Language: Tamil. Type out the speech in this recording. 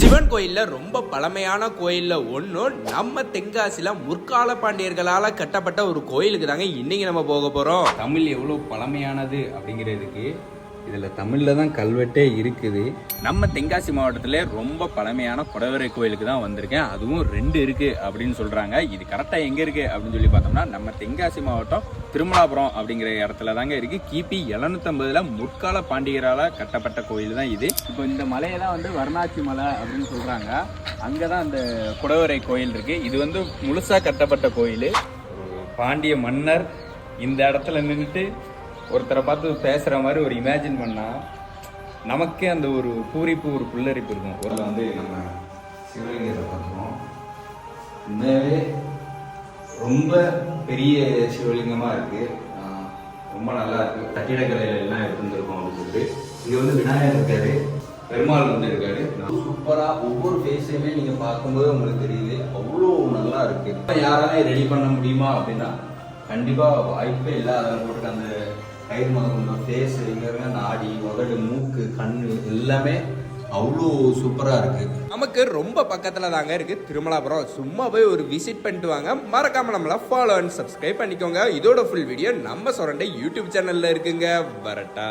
சிவன் கோயிலில் ரொம்ப பழமையான கோயிலில் ஒன்றும் நம்ம தென்காசியில் முற்கால பாண்டியர்களால் கட்டப்பட்ட ஒரு கோயிலுக்கு தாங்க இன்னைக்கு நம்ம போக போகிறோம் தமிழ் எவ்வளோ பழமையானது அப்படிங்கிறதுக்கு இதில் தமிழில் தான் கல்வெட்டே இருக்குது. நம்ம தென்காசி மாவட்டத்தில் ரொம்ப பழமையான குடவரை கோயிலுக்கு தான் வந்திருக்கேன். அதுவும் ரெண்டு இருக்குது அப்படின்னு சொல்கிறாங்க இது கரெக்டாக எங்கே இருக்குது அப்படின்னு சொல்லி பார்த்தோம்னா நம்ம தென்காசி மாவட்டம் திருமலாபுரம் அப்படிங்கிற இடத்துல தாங்க இருக்குது கிபி எழுநூத்தம்பதில் முற்கால பாண்டியரால் கட்டப்பட்ட கோயில் தான் இது. இப்போ இந்த மலையை தான் வந்து வர்ணாச்சி மலை அப்படின்னு சொல்கிறாங்க அங்கே தான் அந்த குடவரை கோயில் இருக்குது இது வந்து முழுசாக கட்டப்பட்ட கோயில். பாண்டிய மன்னர் இந்த இடத்துல நின்றுட்டு ஒருத்தரை பார்த்து பேசுகிற மாதிரி ஒரு இமேஜின் பண்ணா நமக்கே அந்த ஒரு பூரிப்பு ஒரு புல்லரிப்பு இருக்கும். ஒரு வந்து நம்ம சிவலிங்கத்தை பார்க்குறோம். உண்மையாகவே ரொம்ப பெரிய சிவலிங்கமாக இருக்கு. ஆஹ் ரொம்ப நல்லா இருக்கு. கட்டிடக்கலையில எல்லாம் இருந்திருக்கும் அப்படின்னு சொல்லிட்டு. இது வந்து விநாயகர் இருக்காரு. பெருமாள் வந்து இருக்காரு. சூப்பரா ஒவ்வொரு ஃபேஸையுமே நீங்க பார்க்கும்போது உங்களுக்கு தெரியுது. அவ்வளோ நல்லா இருக்கு. இப்ப யாராலே ரெடி பண்ண முடியுமா அப்படின்னா கண்டிப்பா வாய்ப்பே இல்லை அதில் போட்டுட்டு அந்த கயிறு முதல் கொண்டு ஃபேஸ் நாடி உதடு மூக்கு கண்ணு எல்லாமே அவ்வளோ சூப்பராக இருக்கு. நமக்கு ரொம்ப பக்கத்தில் தாங்க இருக்கு திருமலாபுரம். சும்மா போய் ஒரு விசிட் பண்ணிட்டு வாங்க. மறக்காம நம்மளை ஃபாலோ அண்ட் சப்ஸ்கிரைப் பண்ணிக்கோங்க. இதோட ஃபுல் வீடியோ நம்ம சொரண்டை யூடியூப் சேனலில் இருக்குங்க. வரட்டா.